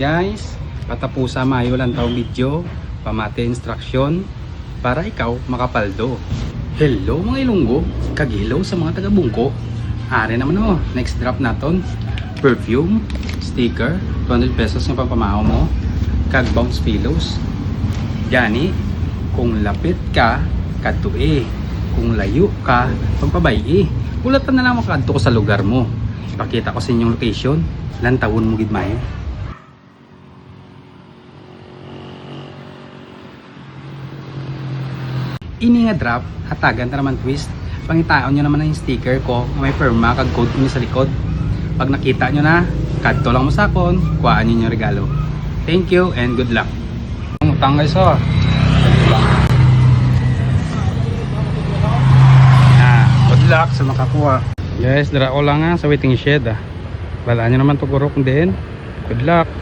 Guys, patapusa mayo lang tao video, pamate instruction para ikaw makapaldo. Hello mga ilunggo, kagilo sa mga taga-bungko. Are naman oh, next drop naton. Perfume, sticker, 200 pesos yung pampamaho mo. Kag bounce pillows. Yani, kung lapit ka, kadtue. Kung layo ka, pagpabayi. Ulatan na lang mo kadto ko sa lugar mo. Ipakita ko sa inyong location. Lantawon mo gid mayo. Ini nga drop hatagan ta naman twist. Pangitaon nyo naman ang sticker ko may perma kag code ko sa likod. Pag nakita nyo na kadto lang mo sa akon kuhaan nyo yung regalo. Thank you and good luck. Ang utang guys oh. Ah, good luck sa makakuha. Guys dara ko lang nga sa waiting shed ah. Wala nyo naman tugurok din. Good luck